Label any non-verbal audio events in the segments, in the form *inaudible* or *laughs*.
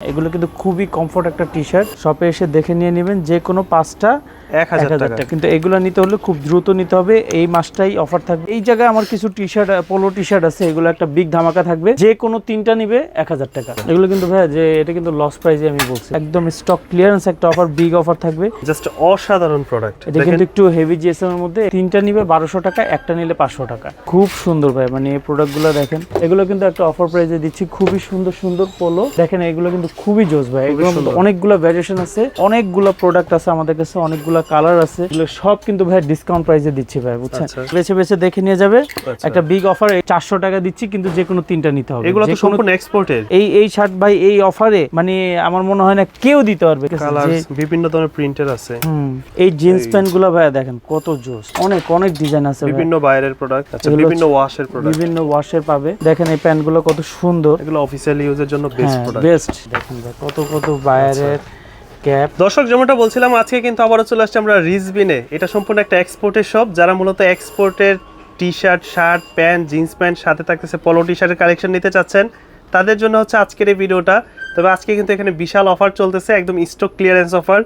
এগুলো কিন্তু খুবই কমফোর্ট একটা টি শার্ট শপে এসে দেখে নিয়ে নেবেন যে কোনো পাঁচটা এক হাজার টাকা। কিন্তু এগুলো নিতে হলে খুব দ্রুত নিতে হবে। এই মাসটাই অফার থাকবে। এই জায়গায় আমার কিছু T shirt polo T shirt আছে। এগুলো একটা বিগ ধামাকা থাকবে। যে কোনো তিনটা নিবে এক হাজার টাকা। এগুলো কিন্তু যে এটা কিন্তু লস প্রাইজে আমি বলছি। একদম স্টক ক্লিয়ারেন্স একটা অফার বিগ অফার থাকবে। জাস্ট অসাধারণ প্রোডাক্ট এটা কিন্তু একটু হেভি জিএসএম এর মধ্যে। তিনটা নিবে বারোশো টাকা একটা নিলে পাঁচশো টাকা। খুব সুন্দর ভাই মানে এই প্রোডাক্টগুলো দেখেন। এগুলো কিন্তু একটা অফার প্রাইসে দিচ্ছি। খুবই সুন্দর সুন্দর পোলো দেখেন এগুলো কিন্তু খুবই জোস ভাই এগুলো অনেকগুলো ভ্যারিয়েশন আছে। অনেকগুলো প্রোডাক্ট আছে আমাদের কাছে অনেকগুলো কালার আছে এগুলো সব কিন্তু ভাই ডিসকাউন্ট প্রাইসে দিচ্ছি ভাই বুঝছেন? আচ্ছা। বেছে বেছে দেখে নিয়ে যাবে। আচ্ছা। একটা বিগ অফার চারশো টাকা দিচ্ছি কিন্তু যে কোনো তিনটা নিতে হবে। এগুলো তো সম্পূর্ণ এক্সপোর্টের এই এই শার্ট ভাই এই অফারে মানে আমার মনে হয় না কেউ দিতে পারবে। বিভিন্ন ধরনের প্রিন্টের আছে। এই জিন্স প্যান্টগুলো ভাইয়া দেখেন কত জোস। অনেক অনেক ডিজাইন আছে বিভিন্ন বাইরের প্রোডাক্ট আচ্ছা বিভিন্ন ওয়াশের প্রোডাক্ট বিভিন্ন ওয়াশের পাবে। দেখেন এই প্যান্টগুলো কত সুন্দর। এগুলো অফিসিয়াল ইউজের জন্য বেস্ট প্রোডাক্ট বেস্ট দেখেন ভাই কত কত বায়ারের ক্যাপ দর্শক, যেমনটা বলছিলাম, আজকে কিন্তু আবারও চলে আসছে আমরা রিজবিনে। এটা সম্পূর্ণ একটা এক্সপোর্টের শপ যারা মূলত এক্সপোর্টের T shirt shirt pant jeans pant সাথে থাকতেছে পলো টি শার্টের কালেকশন নিতে চাচ্ছেন, তাদের জন্য হচ্ছে আজকের এই ভিডিওটা। তবে আজকে কিন্তু এখানে বিশাল অফার চলতেছে, একদম স্টক ক্লিয়ারেন্স অফার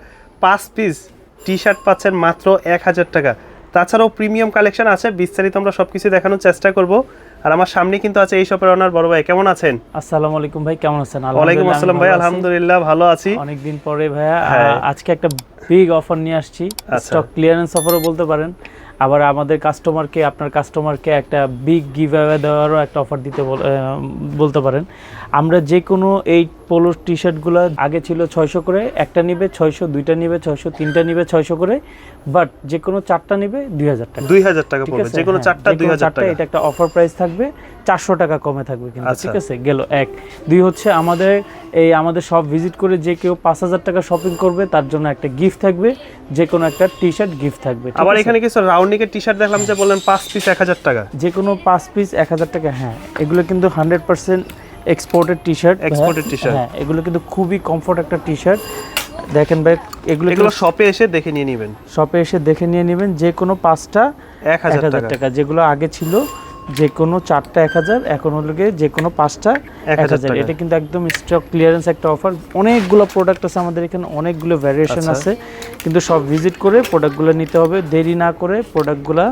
পাঁচ পিস টি শার্ট পাচ্ছেন মাত্র এক হাজার টাকা। তাছাড়াও প্রিমিয়াম কালেকশন আছে, বিস্তারিত আমরা সব কিছু দেখানোর চেষ্টা করব। আর আমার সামনে কিন্তু আছে এই শপের অনার বড় ভাই। কেমন আছেন? আসসালামু আলাইকুম ভাই কেমন আছেন? ওয়ালাইকুম আসসালাম ভাই আলহামদুলিল্লাহ ভালো আছি। অনেকদিন পরে ভাইয়া হ্যাঁ। আজকে একটা বিগ অফার নিয়ে আসছি। স্টক ক্লিয়ারেন্স অফারও বলতে পারেন। আবার আমাদের কাস্টমারকে আপনার কাস্টমারকে একটা বিগ গিভ দেওয়ারও একটা অফার দিতে বল- বলতে পারেন। আমরা যে কোনো এই পোলো টি শার্টগুলো আগে ছিল ছয়শো করে একটা নিবে ছয়শো দুইটা নিবে ছয়শো তিনটা নিবে ছয়শো করে বাট যে কোনো চারটা নিবে দুই হাজার টাকা। দুই হাজার টাকা পড়বে? যে কোনো হ্যাঁ, চারটা দুই হাজার টাকা। এটা একটা অফার প্রাইস থাকবে চারশো টাকা কমে থাকবে কিন্তু আচ্ছা। ঠিক আছে? গেল এক। দুই হচ্ছে আমাদের এই আমাদের সব ভিজিট করে যে কেউ পাঁচ হাজার টাকা শপিং করবে তার জন্য একটা গিফট থাকবে যে কোনো একটা টি শার্ট গিফট থাকবে আবার এখানে কিছু রাউন্ডিকের টি শার্ট দেখলাম যে বললেন পাঁচ পিস এক হাজার টাকা। যে কোনো পাঁচ পিস এক হাজার টাকা হ্যাঁ এগুলো কিন্তু hundred percent exported T-shirt Exported t-shirt। হ্যাঁ এগুলো কিন্তু খুবই কমফোর্ট একটা টি শার্ট দেখেন ভাই এগুলো এগুলো শপে এসে দেখে নিয়ে নেবেন। শপে এসে দেখে নিয়ে নেবেন যে কোনো পাঁচটা এক হাজার টাকা। যেগুলো আগে ছিল যে কোনো চারটা এক হাজার এখন হলো গিয়ে যে কোনো পাঁচটা এক হাজার হাজার। এটা কিন্তু একদম স্টক ক্লিয়ারেন্স একটা অফার অনেকগুলো প্রোডাক্ট আছে আমাদের এখানে অনেকগুলো ভ্যারিয়েশন আচ্ছা। আছে। কিন্তু সব ভিজিট করে প্রোডাক্টগুলো নিতে হবে। দেরি না করে প্রোডাক্টগুলো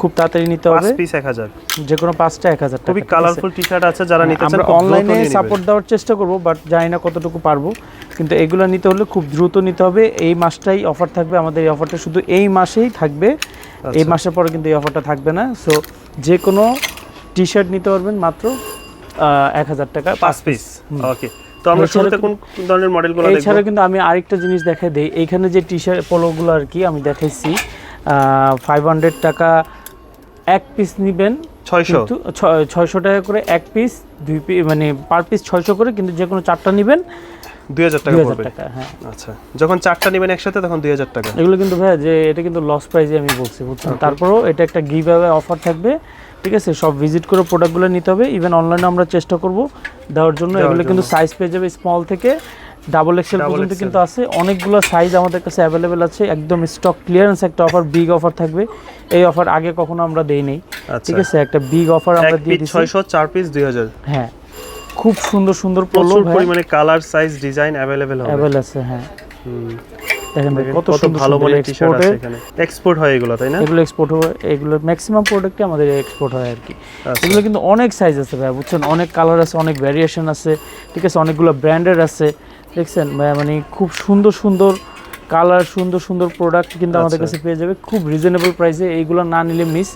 খুব তাড়াতাড়ি নিতে হবে। পিস এক হাজার। যে কোনো পাঁচটা এক হাজার খুবই টাকা, ঠিক কালারফুল টি শার্ট আছে যারা নিতে চান অনলাইনে সাপোর্ট দেওয়ার চেষ্টা করব বাট জানি না কতটুকু পারব। কিন্তু এগুলো নিতে হলে খুব দ্রুত নিতে হবে। এই মাসটাই অফার থাকবে আমাদের এই অফারটা শুধু এই মাসেই থাকবে। এই আচ্ছা। মাসের পরে কিন্তু এই অফারটা থাকবে না। সো যে কোনো টি শার্ট নিতে পারবেন মাত্র এক হাজার টাকা। পাঁচ পিস ওকে তো আমরা শুরুতে কোন ধরনের মডেলগুলো দেখব? এছাড়া কিন্তু আমি আরেকটা জিনিস দেখাই দিই। এইখানে যে টি শার্ট পোলোগুলো আর কি আমি দেখাইছি ফাইভ হান্ড্রেড টাকা এক পিস নেবেন। 600 কিন্তু ছয়- ছয়শো টাকা করে এক পিস দুই পিস মানে পার পিস ছয়শো করে কিন্তু যে কোনো চারটা নেবেন দুই হাজার টাকা পড়বে। টাকা হ্যাঁ। আচ্ছা যখন চারটা নেবেন একসাথে তখন দুই হাজার টাকা। এগুলো কিন্তু ভাইয়া যে এটা কিন্তু লস প্রাইজে আমি বলছি বুঝছেন? তারপরেও এটা একটা গিভ অফার থাকবে ঠিক আছে? সব ভিজিট করে প্রোডাক্টগুলো নিতে হবে। ইভেন অনলাইনে আমরা চেষ্টা করব দেওয়ার জন্য। এগুলো কিন্তু সাইজ পেয়ে যাবে স্মল থেকে। ডাবল এক্সেল পর্যন্ত কিন্তু আছে। অনেকগুলো সাইজ আমাদের কাছে অ্যাভেলেবেল আছে। একদম স্টক ক্লিয়ারেন্স একটা অফার বিগ অফার থাকবে। এই অফার আগে কখনো আমরা দেই নাই আচ্ছা। ঠিক আছে একটা বিগ অফার আমরা দিয়ে দিচ্ছি ছয়শো চার পিস দুই হাজার। হ্যাঁ। খুব সুন্দর সুন্দর পোলো প্রচুর পরিমাণে কালার সাইজ ডিজাইন অ্যাভেলেবেল হবে। অ্যাভেলেবল আছে হ্যাঁ। দেখেন কত সুন্দর ভালো মানের টি শার্ট আছে এখানে। এক্সপোর্ট হয় এগুলো তাই না? এগুলো এক্সপোর্ট হয় এগুলো ম্যাক্সিমাম প্রোডাক্টই আমাদের এক্সপোর্ট হয় আর কি। আচ্ছা। এগুলো কিন্তু অনেক সাইজ আছে ভাই বুঝছেন? অনেক কালার আছে অনেক ভ্যারিয়েশন আছে। ঠিক আছে অনেকগুলো ব্র্যান্ডের আছে। দেখছেন? মানে খুব সুন্দর সুন্দর কালার সুন্দর সুন্দর প্রোডাক্ট কিন্তু আমাদের আচ্ছা। কাছে পেয়ে যাবে। খুব রিজনেবল প্রাইসে এইগুলো না নিলে মিস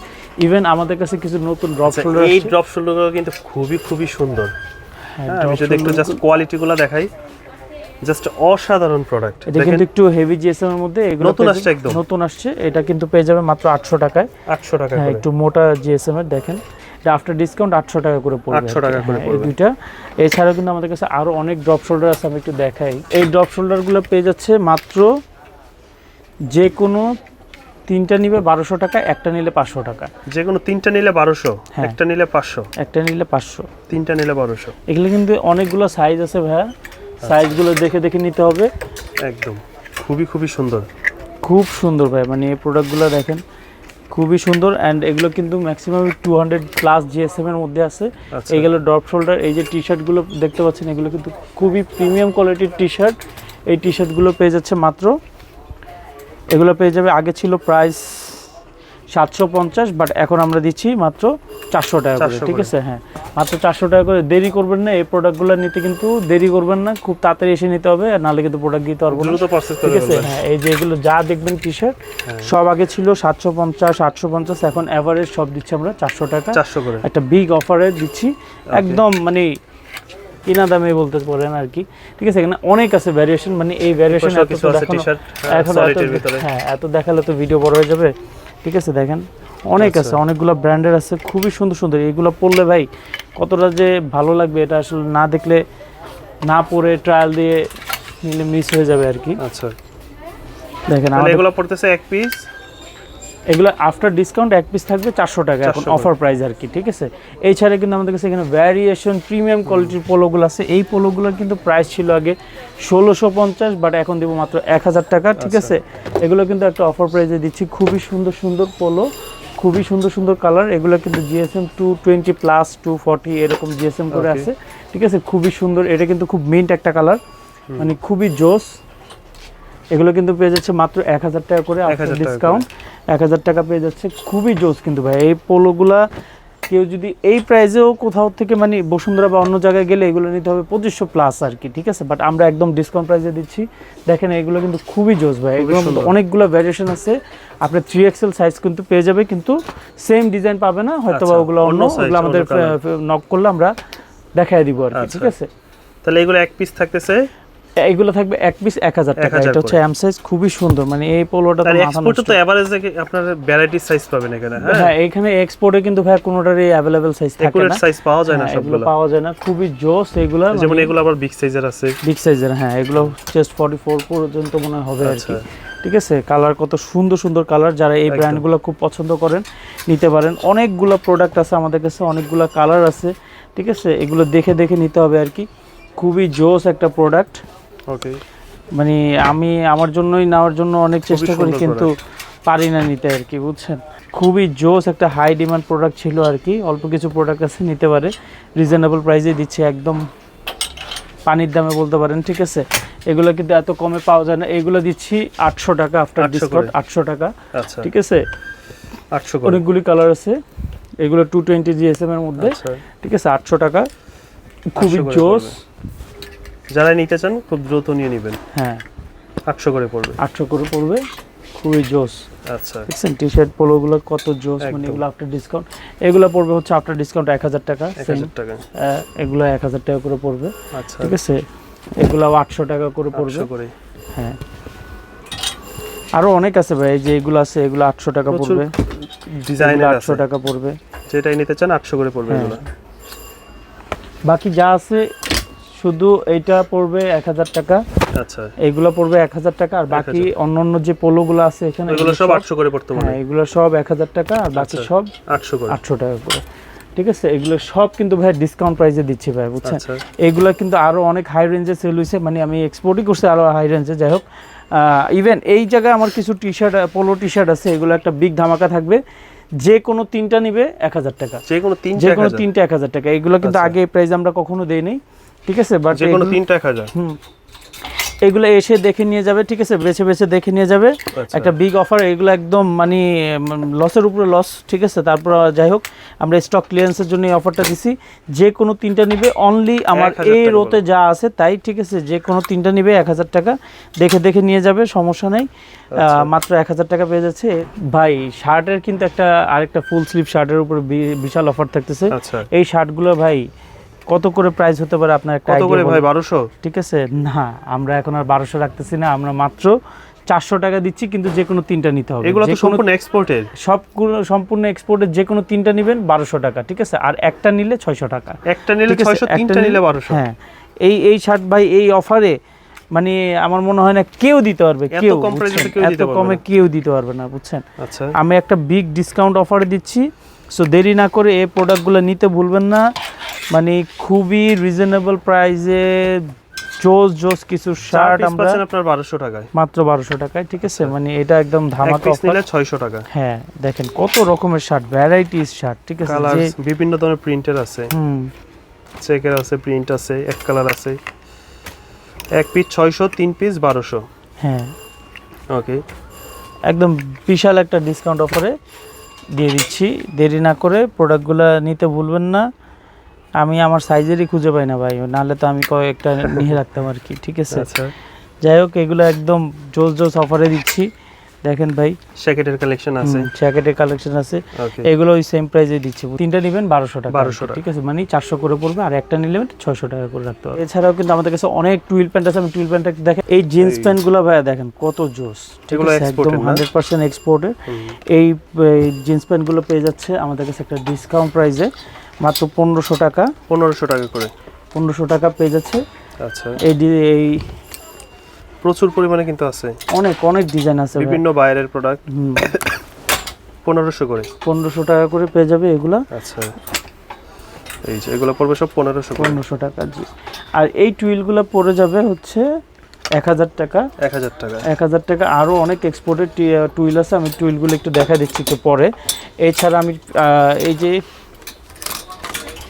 ইভেন আমাদের কাছে কিছু নতুন ড্রপ আচ্ছা, শোল্ডার এই ড্রপ শোল্ডারগুলো কিন্তু খুবই খুবই সুন্দর। হ্যাঁ, হ্যাঁ, আমি যদি একটু জাস্ট কোয়ালিটিগুলো দেখাই জাস্ট অসাধারণ প্রোডাক্ট এটা কিন্তু একটু হেভি জিএসএম এর মধ্যে এগুলো নতুন আসছে একদম। নতুন আসছে এটা কিন্তু পেয়ে যাবে মাত্র আটশো টাকায়। আটশো টাকা হ্যাঁ একটু মোটা জিএসএম এর দেখেন। এটা আফটার ডিসকাউন্ট আটশো টাকা করে পড়বে 800 আর কি। টাকা করে হ্যাঁ, এই। দুইটা। এছাড়াও কিন্তু আমাদের কাছে আরও অনেক ড্রপ শোল্ডার আছে আমি একটু দেখাই। এই ড্রপ শোল্ডারগুলো পেয়ে যাচ্ছে মাত্র যে কোনো তিনটা নিবে বারোশো টাকা একটা নিলে পাঁচশো টাকা। যে কোনো তিনটা নিলে বারোশো হ্যাঁ। একটা নিলে পাঁচশো। একটা নিলে পাঁচশো। তিনটা নিলে বারোশো। এগুলো কিন্তু অনেকগুলো সাইজ আছে ভাইয়া। সাইজগুলো দেখে দেখে নিতে হবে। একদম। খুবই খুবই সুন্দর। খুব সুন্দর ভাই মানে এই প্রোডাক্টগুলো দেখেন। খুবই সুন্দর অ্যান্ড এগুলো কিন্তু maximum two hundred plus GSM এর মধ্যে আছে। এগুলো এইগুলো ড্রপ শোল্ডার এই যে টি শার্টগুলো দেখতে পাচ্ছেন এগুলো কিন্তু খুবই প্রিমিয়াম কোয়ালিটির টি শার্ট এই টি শার্টগুলো পেয়ে যাচ্ছে মাত্র এগুলো পেয়ে যাবে আগে ছিল প্রাইস সাতশো পঞ্চাশ বাট এখন আমরা দিচ্ছি মাত্র চারশো টাকা করে ঠিক আছে? হ্যাঁ। মাত্র চারশো টাকা করে। দেরি করবেন না এই প্রোডাক্টগুলো নিতে কিন্তু দেরি করবেন না খুব তাড়াতাড়ি এসে নিতে হবে নাহলে কিন্তু প্রোডাক্ট দিতে পারব না। ঠিক আছে? হ্যাঁ এই যে এগুলো যা দেখবেন টি শার্ট হ্যাঁ। সব আগে ছিল সাতশো পঞ্চাশ আটশো পঞ্চাশ এখন অ্যাভারেজ সব দিচ্ছি আমরা চারশো টাকা। চারশো করে। একটা বিগ অফারে দিচ্ছি। একদম মানে কিনা দামে বলতে পারেন আর কি। ঠিক আছে? এখানে অনেক আছে ভ্যারিয়েশন মানে এই ভ্যারিয়েশন এখন হ্যাঁ এত দেখালে তো ভিডিও বড় হয়ে যাবে। ঠিক আছে? দেখেন। অনেক আছে আচ্ছা। অনেকগুলো ব্র্যান্ডের আছে খুবই সুন্দর সুন্দর। এগুলো পড়লে ভাই কতটা যে ভালো লাগবে এটা আসলে না দেখলে না পরে ট্রায়াল দিয়ে নিলে মিস হয়ে যাবে আর কি। আচ্ছা। দেখেন আমাদের এগুলো পড়তেছে এক পিস এগুলো আফটার ডিসকাউন্ট এক পিস থাকবে চারশো টাকা এখন অফার প্রাইস আর কি ঠিক আছে? এছাড়া কিন্তু আমাদের কাছে এখানে ভ্যারিয়েশন প্রিমিয়াম কোয়ালিটির পোলোগুলো আছে। এই পোলোগুলোর কিন্তু প্রাইস ছিল আগে ষোলোশো পঞ্চাশ বাট এখন দেবো মাত্র এক হাজার টাকা ঠিক আচ্ছা। আছে? এগুলো কিন্তু একটা অফার প্রাইসে দিচ্ছি। খুবই সুন্দর সুন্দর পোলো খুবই সুন্দর সুন্দর কালার এগুলো কিন্তু GSM two twenty plus two forty এরকম জিএসএম করে আছে। ঠিক আছে? খুবই সুন্দর এটা কিন্তু খুব মিন্ট একটা কালার মানে খুবই জোস। এগুলো কিন্তু পেয়ে যাচ্ছে মাত্র এক হাজার টাকা করে 1000 টাকা করে। ডিসকাউন্ট এক হাজার টাকা পেয়ে যাচ্ছে খুবই জোস কিন্তু ভাই। এই পোলোগুলা কেউ যদি এই প্রাইসেও কোথাও থেকে মানে বসুন্ধরা বা অন্য জায়গায় গেলে এগুলো নিতে হবে পঁচিশশো প্লাস আর কি ঠিক আছে? বাট আমরা একদম ডিসকাউন্ট প্রাইসে দিচ্ছি। দেখেন এগুলো কিন্তু খুবই জোস ভাই এগুলো অনেকগুলো ভ্যারিয়েশন আছে। আপনার থ্রি এক্সেল সাইজ কিন্তু পেয়ে যাবে কিন্তু সেম ডিজাইন পাবে না হয়তো বা আচ্ছা, ওগুলো অন্য অন্য ওগুলো আমাদের নক করলে আমরা দেখাই দিব আর কি আচ্ছা। ঠিক আছে? তাহলে এগুলো এক পিস থাকতেছে। এগুলো থাকবে এক পিস এক হাজার টাকা। এটা হচ্ছে এম সাইজ খুবই সুন্দর মানে এই পোলোটা তো এক্সপোর্টে তো এভারেজ আপনার ভ্যারাইটি সাইজ পাবেন এখানে হ্যাঁ? হ্যাঁ এখানে এক্সপোর্টে কিন্তু ভাই কোনোটারই অ্যাভেলেবেল সাইজ থাকে না। সাইজ পাওয়া যায় না হ্যাঁ, সবগুলো। পাওয়া যায় না। খুবই জোস এগুলো যেমন এগুলো আবার বিগ সাইজের আছে। বিগ সাইজের হ্যাঁ এগুলো চেস্ট ফর্টি ফোর পর্যন্ত মনে হবে আর আচ্ছা। কি ঠিক আছে? কালার কত সুন্দর সুন্দর কালার যারা এই। ব্র্যান্ডগুলো খুব পছন্দ করেন নিতে পারেন। অনেকগুলো প্রোডাক্ট আছে আমাদের কাছে অনেকগুলো কালার আছে। ঠিক আছে? এগুলো দেখে দেখে নিতে হবে আর কি। খুবই জোস একটা প্রোডাক্ট ওকে মানে আমি আমার জন্যই নেওয়ার জন্য অনেক চেষ্টা করি কিন্তু পারি না নিতে আর কি বুঝছেন? খুবই জোস একটা হাই ডিমান্ড প্রোডাক্ট ছিল আর কি অল্প কিছু প্রোডাক্ট আছে নিতে পারে। রিজনেবল প্রাইসে দিচ্ছে একদম পানির দামে বলতে পারেন ঠিক আছে? এগুলো কিন্তু এত কমে পাওয়া যায় না এগুলো দিচ্ছি আটশো টাকা আফটার ডিসকাউন্ট আটশো টাকা আচ্ছা। ঠিক আছে? আটশো অনেকগুলি কালার আছে এগুলো টু টোয়েন্টি জিএসএম এর মধ্যে আচ্ছা। ঠিক আছে? আটশো টাকা খুবই 800 জোস। যারা নিতে চান খুব দ্রুত নিয়ে নেবেন। হ্যাঁ। আটশো করে পড়বে। আটশো করে পড়বে। খুবই জোস। আচ্ছা। দেখছেন টি শার্ট পোলোগুলো কত জোস মানে এগুলো আফটার ডিসকাউন্ট এগুলো পড়বে হচ্ছে আফটার ডিসকাউন্ট এক হাজার টাকা। এক হাজার টাকা। এগুলো এক হাজার টাকা করে পড়বে। আচ্ছা। ঠিক আছে? এগুলো আটশো টাকা করে পড়বে। করে হ্যাঁ। আরও অনেক আছে ভাই এই যে এগুলো আছে এগুলো আটশো টাকা পড়বে। ডিজাইনের আটশো টাকা পড়বে। যেটাই নিতে চান আটশো করে পড়বে হ্যাঁ। এগুলো। বাকি যা আছে শুধু এইটা পড়বে এক হাজার টাকা। আচ্ছা। এইগুলো পড়বে এক হাজার টাকা আর বাকি অন্য অন্য যে পোলোগুলো আছে এখানে এগুলো সব আটশো করে পড়তে পারে হ্যাঁ এগুলো সব এক হাজার টাকা আর বাকি আচ্ছা। সব আটশো করে। আটশো টাকা করে। ঠিক আছে? এগুলো সব কিন্তু ভাই ডিসকাউন্ট প্রাইসে দিচ্ছি ভাই বুঝছেন? আচ্ছা। এগুলো কিন্তু আরও অনেক হাই রেঞ্জে সেল হয়েছে মানে আমি এক্সপোর্টই করছি আরও হাই রেঞ্জে যাই হোক। ইভেন এই জায়গায় আমার কিছু T shirt polo T shirt আছে এগুলো একটা বিগ ধামাকা থাকবে। যে কোনো তিনটা নিবে এক হাজার টাকা। যে কোনো তিন যে এক কোনো হাজার। তিনটা এক হাজার টাকা। এগুলো কিন্তু আচ্ছা। আগে প্রাইস আমরা কখনো দেই নাই। ঠিক আছে? বাট যে কোনো তিনটা এক হাজার। হুম। এগুলো এসে দেখে নিয়ে যাবে ঠিক আছে? বেছে বেছে দেখে নিয়ে যাবে। আচ্ছা। একটা বিগ অফার এগুলো একদম মানে লসের উপরে লস ঠিক আছে? তারপর যাই হোক আমরা স্টক ক্লিয়ারেন্সের জন্য এই অফারটা দিছি। যে কোনো তিনটা নিবে অনলি আমার 1000 এই রোতে যা আছে তাই ঠিক আছে? যে কোনো তিনটা নিবে এক হাজার টাকা। দেখে দেখে নিয়ে যাবে সমস্যা নেই। আচ্ছা। মাত্র এক হাজার টাকা পেয়ে যাচ্ছে। ভাই শার্টের কিন্তু একটা আরেকটা ফুল স্লিভ শার্টের উপরে বিশাল অফার থাকতেছে। আচ্ছা। এই শার্টগুলো ভাই কত করে প্রাইস হতে পারে আপনার একটা কত করে ভাই বারোশো? ঠিক আছে? না আমরা এখন আর বারোশো রাখতেছি না আমরা মাত্র চারশো টাকা দিচ্ছি কিন্তু যে কোনো তিনটা নিতে হবে। এগুলো তো সম্পূর্ণ এক্সপোর্টের সবগুলো সম্পূর্ণ এক্সপোর্টের যে কোনো তিনটা নেবেন বারোশো টাকা ঠিক আছে? আর একটা নিলে ছয়শো টাকা। একটা নিলে ছয়শো তিনটা নিলে বারোশো। হ্যাঁ। এই এই শার্ট ভাই এই অফারে মানে আমার মনে হয় না কেউ দিতে পারবে কেউ এত কমে। কেউ দিতে পারবে না বুঝছেন? আচ্ছা। আমি একটা বিগ ডিসকাউন্ট অফারে দিচ্ছি সো দেরি না করে এই প্রোডাক্টগুলো নিতে ভুলবেন না। মানে খুবই রিজনেবল প্রাইসে জোস জোস কিছু শার্ট আমরা আপনার বারোশো টাকায়। মাত্র বারোশো টাকায় ঠিক আছে? মানে এটা একদম এক ধামাকা। নিলে ছয়শো টাকা। হ্যাঁ দেখেন কত রকমের শার্ট ভ্যারাইটিস শার্ট ঠিক আছে? কালার যে বিভিন্ন ধরনের প্রিন্টের আছে। হুম। চেকের আছে প্রিন্ট আছে এক কালার আছে। এক পিস ছয়শো তিন পিস বারোশো। হ্যাঁ। ওকে একদম বিশাল একটা ডিসকাউন্ট অফারে দিয়ে দিচ্ছি। দেরি না করে প্রোডাক্টগুলো নিতে ভুলবেন না। আমি আমার সাইজেরই খুঁজে পাই না ভাই নাহলে তো আমি কয়েকটা নিয়ে রাখতাম আর কি ঠিক আছে? আচ্ছা। যাই হোক এগুলো একদম জোস জোস অফারে দিচ্ছি। দেখেন ভাই। শ্যাকেটের কালেকশন আছে। জ্যাকেটের কালেকশন আছে। এগুলো ওই সেম প্রাইসে দিচ্ছি। তিনটা নেবেন বারোশো টাকা 1200 টাকা। ঠিক আছে? মানে চারশো করে পড়বে আর একটা নিলে ছয়শো টাকা করে রাখতে হবে। এছাড়াও কিন্তু আমাদের কাছে অনেক টুইল প্যান্ট আছে। আমি টুইল প্যান্টটা দেখেন। এই জিন্স এই- প্যান্টগুলো ভাইয়া দেখেন কত জোস একদম হান্ড্রেড পার্সেন্ট এক্সপোর্টের এই জিন্স প্যান্টগুলো পেয়ে যাচ্ছে আমাদের কাছে একটা ডিসকাউন্ট প্রাইসে মাত্র পনেরোশো টাকা। পনেরোশো টাকা করে। পনেরোশো টাকা পেয়ে যাচ্ছে। আচ্ছা। এই এই প্রচুর পরিমাণে কিন্তু আছে। অনেক অনেক ডিজাইন আছে বিভিন্ন বাইরের প্রোডাক্ট পনেরোশো করে। পনেরোশো টাকা করে পেয়ে যাবে এগুলা। আচ্ছা। এই যে এগুলো পড়বে সব পনেরোশো পনেরোশো টাকা জি। আর এই টুইলগুলো পড়ে যাবে হচ্ছে এক হাজার টাকা। এক হাজার টাকা। এক হাজার টাকা। আরও অনেক এক্সপোর্টের টুইল আছে আমি টুইলগুলো একটু দেখা দিচ্ছি একটু পরে। এছাড়া আমি এই যে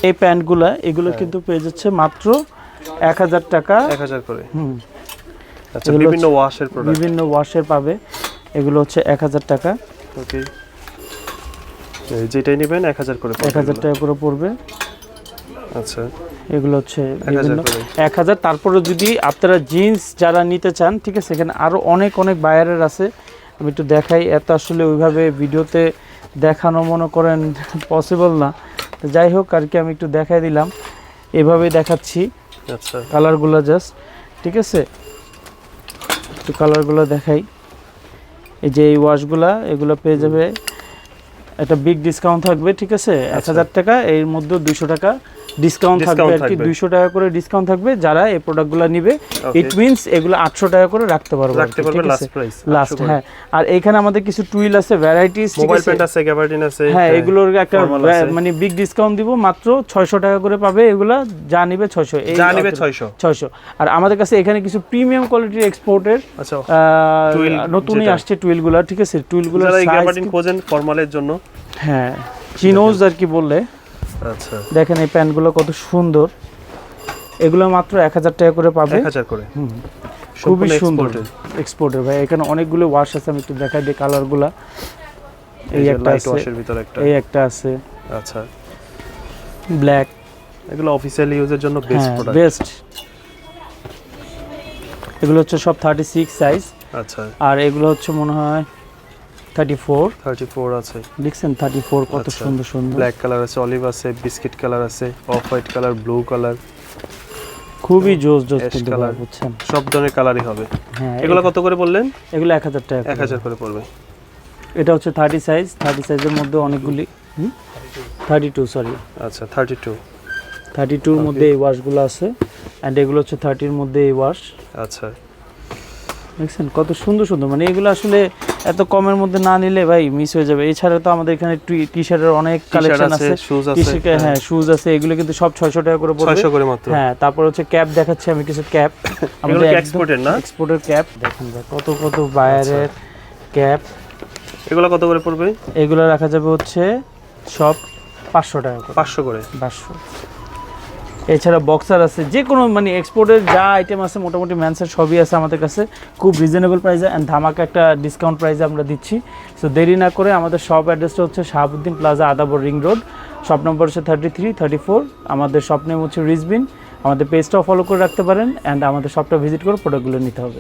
এই প্যান্টগুলো এগুলো হ্যাঁ। কিন্তু পেয়ে যাচ্ছে মাত্র এক হাজার টাকা। এক হাজার করে। হুম। আচ্ছা বিভিন্ন ওয়াশের প্রোডাক্ট বিভিন্ন ওয়াশের পাবে। এগুলো হচ্ছে এক হাজার টাকা। ওকে যেটাই নেবেন এক হাজার করে এক হাজার টাকা করে পড়বে। আচ্ছা। এগুলো হচ্ছে এক হাজার বিভিন্ন এক হাজার তারপরে যদি আপনারা জিন্স যারা নিতে চান ঠিক আছে এখানে আরও অনেক অনেক বায়ারের আছে। আমি একটু দেখাই এত আসলে ওইভাবে ভিডিওতে দেখানো মনে করেন পসিবল না। তো যাই হোক আর কি আমি একটু দেখাই দিলাম। এভাবেই দেখাচ্ছি আচ্ছা। কালারগুলো জাস্ট ঠিক আছে? একটু কালারগুলো দেখাই। এই যে এই ওয়াশগুলা এগুলো পেয়ে যাবে। একটা বিগ ডিসকাউন্ট থাকবে ঠিক আছে? এক আচ্ছা। হাজার টাকা এর মধ্যে দুশো টাকা। ডিসকাউন্ট থাকবে আর কি। দুইশো টাকা করে ডিসকাউন্ট থাকবে যারা এই প্রোডাক্টগুলো নিবে। ইট মিনস এগুলো আটশো টাকা করে রাখতে পারব রাখতে পারবে লাস্ট প্রাইস লাস্ট হ্যাঁ। আর এখানে আমাদের কিছু টুইল আছে ভ্যারাইটিস মোবাইল প্যান্ট আছে? গ্যাবার্ডিন আছে হ্যাঁ এগুলোর একটা। মানে বিগ ডিসকাউন্ট দিব মাত্র ছয়শো টাকা করে পাবে এগুলা যা নিবে ছয়শো। যা নিবে ছয়শো। ছয়শো। আর আমাদের কাছে এখানে কিছু প্রিমিয়াম কোয়ালিটির এক্সপোর্টের নতুনই। আসছে টুইলগুলো ঠিক আছে? সাইজ খোঁজেন ফর্মালের জন্য। হ্যাঁ চিনোজ আর কি বললে। আচ্ছা। দেখেন এই প্যান্টগুলো কত সুন্দর। এগুলো মাত্র এক হাজার টাকা করে পাবে। এক হাজার করে। হুম, খুবই সুন্দর। এক্সপোর্টের ভাই। এখানে অনেকগুলো ওয়াশ আছে আমি একটু দেখাই দিই কালারগুলা এই একটা আছে। ভিতরে একটা। এই একটা আছে। আচ্ছা। ব্ল্যাক এগুলো অফিসিয়াল ইউজের জন্য বেস্ট প্রোডাক্ট বেস্ট এগুলো হচ্ছে সব থার্টি সিক্স সাইজ আচ্ছা। আর এগুলো হচ্ছে মনে হয় থার্টি ফোর থার্টি ফোর আছে। দেখছেন থার্টি ফোর কত আচ্ছা। সুন্দর সুন্দর। ব্ল্যাক কালার আছে অলিভ আছে বিস্কিট কালার আছে off white colour blue colour খুবই জোস জোস কিন্তু। বুঝছেন? সব ধরনের কালারই হবে। হ্যাঁ এগুলো কত করে বললেন? এগুলো এক হাজার টাকা এক হাজার করে। হাজার করে পড়বে। এটা হচ্ছে থার্টি সাইজ থার্টি সাইজের মধ্যে অনেকগুলি থার্টি টু সরি আচ্ছা থার্টি টু থার্টি টুর মধ্যে এই ওয়াশগুলো আছে অ্যান্ড এগুলো হচ্ছে থার্টির মধ্যে এই ওয়াশ আচ্ছা। দেখছেন কত সুন্দর সুন্দর। মানে এগুলো আসলে এত কমের মধ্যে না নিলে ভাই মিস হয়ে যাবে। এছাড়া তো আমাদের এখানে টি শার্টের অনেক কালেকশন আছে আছে। শুজ আছে হ্যাঁ। শুজ আছে। এগুলো কিন্তু সব ছয়শো টাকা করে পড়বে। ছয়শো করে মাত্র। হ্যাঁ তারপর হচ্ছে ক্যাপ দেখাচ্ছি আমি কিছু ক্যাপ *laughs* কি এক্সপোর্টের না? এক্সপোর্টের ক্যাপ দেখেন কত কত বায়ারের ক্যাপ এগুলো কত করে পড়বে? এগুলো রাখা যাবে হচ্ছে সব পাঁচশো টাকা করে। পাঁচশো করে। পাঁচশো। এছাড়া বক্সার আছে যে কোনো মানে এক্সপোর্টের যা আইটেম আছে, মোটামুটি ম্যানসের সবই আছে আমাদের কাছে। খুব রিজনেবল প্রাইসে অ্যান্ড ধামাকা একটা ডিসকাউন্ট প্রাইসে আমরা দিচ্ছি। সো দেরি না করে আমাদের শপ অ্যাড্রেসটা হচ্ছে Shahabuddin plaza Adabor ring road shop number হচ্ছে থার্টি থ্রি থার্টি ফোর আমাদের শপ নেম হচ্ছে রিজবিন। আমাদের পেজটাও ফলো করে রাখতে পারেন অ্যান্ড আমাদের শপটা ভিজিট করে প্রোডাক্টগুলো নিতে হবে।